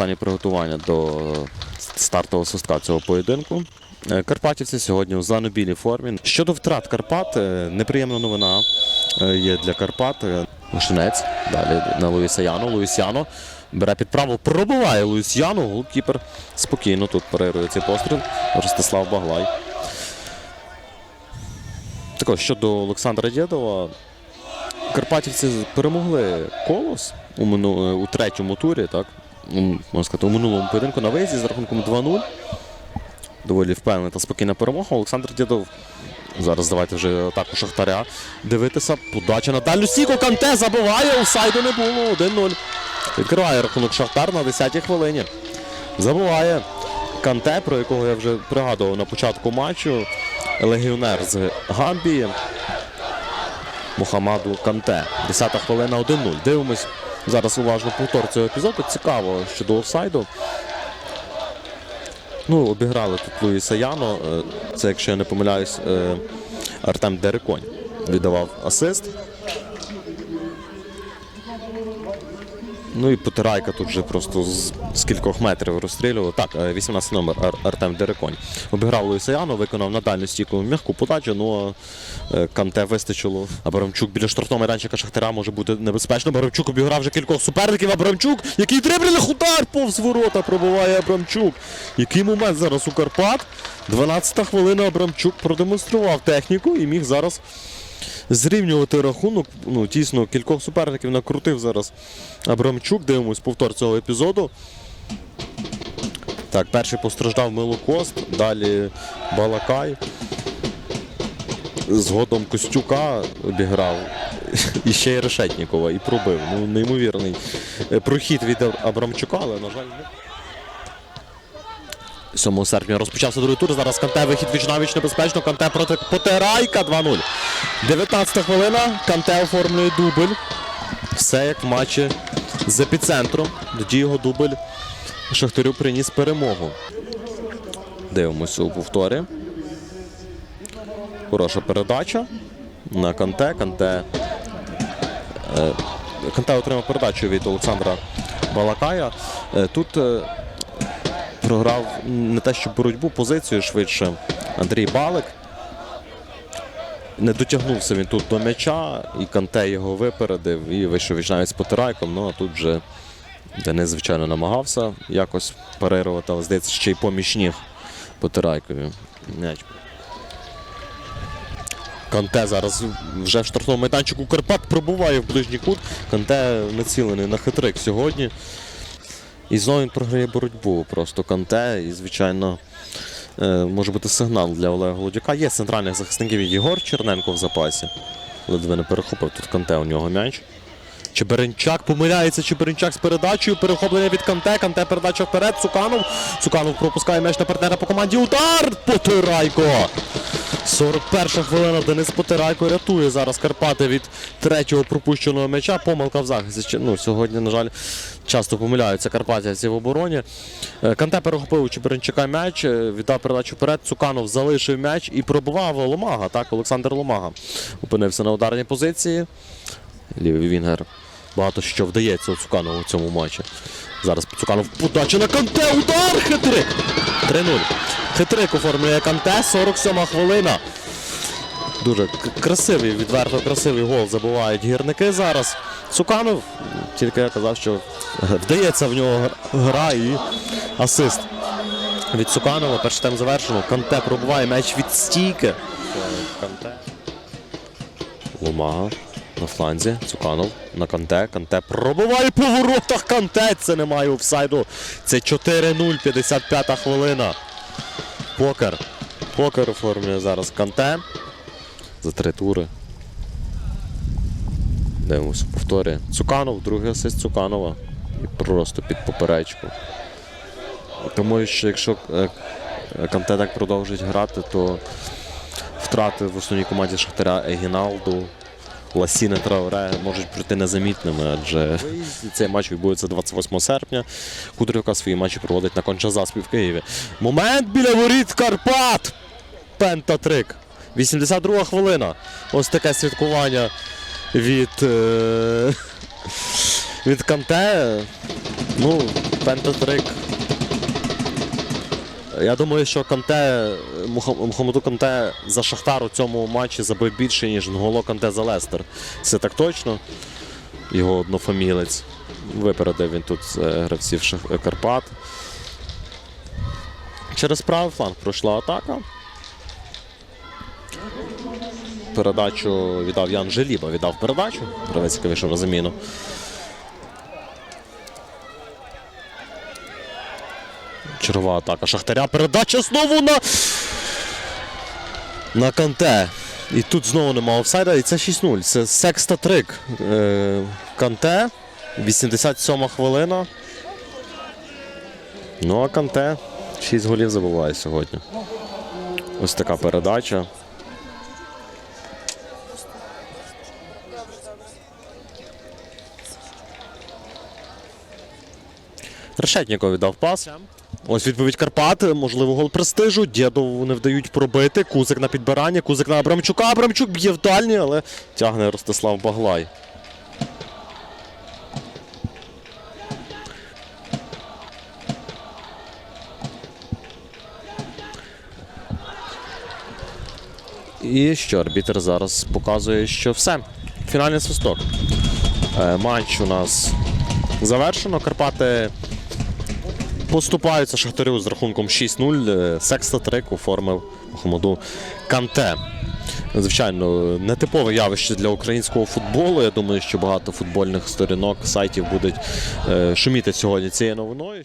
останні приготування до стартового свистка цього поєдинку. Е, Карпатівці сьогодні у зелено-білій формі. Щодо втрат Карпат, е, неприємна новина е, є для Карпат. Лишинець. Далі на Луїсяну. Луїсяно бере під право, пробиває Луїсяну. Голкіпер спокійно тут парирує цей постріл. Ростислав Баглай. Також щодо Олександра Дєдова, Карпатівці перемогли колос у, у третьому турі, так? У, можна сказати, у минулому поєдинку на виїзді з рахунком 2-0. Доволі впевнена та спокійна перемога. Олександр Дєдов. Зараз давайте вже атаку Шахтаря дивитися. Подача на дальню стійку. Канте забиває. Офсайду не було. 1-0. Відкриває рахунок Шахтар на 10-й хвилині. Забуває Канте, про якого я вже пригадував на початку матчу. Легіонер з Гамбії. Мухаммаду Канте. 10-та хвилина 1-0. Дивимось зараз уважно повтор цього епізоду. Цікаво щодо офсайду. Ну, обіграли тут Луїса Яно. Е, Це, якщо я не помиляюсь, е, Артем Дереконь віддавав асист. Ну і Потирайка тут вже просто з, з кількох метрів розстрілював. Так, е, 18 номер Ар- Артем Дереконь. Обіграв Луїса Яно, виконав на дальню стійку м'яку подачу, ну а е, Канте вистачило. Абрамчук біля штрафного майданчика Шахтаря може бути небезпечно. Абрамчук обіграв вже кількох суперників. Абрамчук, який дриблінг удар повз ворота пробиває Абрамчук. Який момент зараз у Карпат? 12 хвилина Абрамчук продемонстрував техніку і міг зараз зрівнювати рахунок. Ну, тісно, кількох суперників накрутив зараз Абрамчук. Дивимось повтор цього епізоду. Так, перший постраждав Милокост, далі Балакай. Згодом Костюка обіграв. І ще й Решетнікова і пробив. Ну, неймовірний е, прохід від Абрамчука, але, на жаль, не. 7 серпня розпочався другий тур. Зараз Канте вихід віч небезпечно. Канте проти Потирайка 2-0. 19 хвилина. Канте оформлює дубль. Все як в матчі з епіцентром. Тоді його дубль Шахтарю приніс перемогу. Дивимося у повторі. Хороша передача на Канте. Канте. е, Канте отримав передачу від Олександра Балакая. Е, Тут е, програв не те, що боротьбу, позицію швидше Андрій Балик. Не дотягнувся він тут до м'яча, і Канте його випередив і вийшов вічнавець з потирайком. Ну а тут вже Денис, звичайно, намагався якось парирувати, але здається, ще й поміж ніг потирайкові. Канте зараз вже в штрафному майданчику Карпат пробуває в ближній кут. Канте націлений на хитрик сьогодні. І знову він програє боротьбу просто Канте. І, звичайно, може бути сигнал для Олега Голодюка. Є центральних захисників Єгор Черненко в запасі. Ледве не перехопив тут Канте у нього м'яч. Чеберенчак помиляється Чеберенчак з передачею. Перехоплення від Канте. Канте передача вперед. Цуканов. Цуканов пропускає м'яч на партнера по команді. Удар! Потирайко! 41 хвилина. Денис Потирайко рятує зараз Карпати від третього пропущеного м'яча. Помилка в захисті. Ну, сьогодні, на жаль, часто помиляються карпатівці в обороні. Е, Канте перехопив у Чеберенчака м'яч, е, віддав передачу вперед. Цуканов залишив м'яч і пробував Ломага. Так, Олександр Ломага опинився на ударній позиції. Лівий Вінгер. Багато що вдається у Цуканову в цьому матчі. Зараз Цуканов подача на Канте. Удар! Хитрик! 3-0. Хитрик оформлює Канте. 47 хвилина. Дуже красивий, відверто красивий гол забувають гірники зараз. Цуканов, тільки я казав, що вдається в нього гра і асист. Від Цуканова перший тайм завершено. Канте пробуває м'яч від стійки. Канте. Ломага на фланзі. Цуканов на Канте. Канте пробиває по воротах. Канте. Це немає офсайду. Це 4-0, 55 хвилина. Покер. Покер оформлює зараз Канте. За три тури. Дивимося, повторює. Цуканов, другий асист Цуканова. І просто під поперечку. Тому що якщо е, Канте так продовжить грати, то втрати в основній команді Шахтаря Егіналду, Ласіне Трауре можуть пройти незамітними, адже цей матч відбудеться 28 серпня. Кудрівка свої матчі проводить на Кончазаспі в Києві. Момент біля воріт Карпат! Пентатрик. 82 хвилина. Ось таке святкування від. Е... від Канте. Ну, пентатрик. Я думаю, що Канте, Муха- Мухаммаду Канте за Шахтар у цьому матчі забив більше, ніж Нголо Канте за Лестер. Це так точно. Його однофамілець. Випередив він тут е, гравців Карпат. Через правий фланг пройшла атака. Передачу віддав Ян Желіба. Віддав передачу. Гравець, вийшов на заміну. Чергова атака Шахтаря. Передача знову на. На Канте. І тут знову нема офсайда, і це 6-0. Це секста трик. Е, Канте. 87 хвилина. Ну а Канте 6 голів забуває сьогодні. Ось така передача. Решетніков віддав пас. Ось відповідь Карпат. Можливо, гол престижу. Дєдову не вдають пробити. Кузик на підбирання. Кузик на Абрамчука. Абрамчук б'є в дальні, але тягне Ростислав Баглай. І що, арбітер зараз показує, що все. Фінальний свисток. Е, Матч у нас завершено. Карпати поступаються Шахтарю з рахунком 6-0. Е, Секста трик оформив Хомоду Канте. Звичайно, нетипове явище для українського футболу. Я думаю, що багато футбольних сторінок, сайтів будуть е, шуміти сьогодні цією новиною.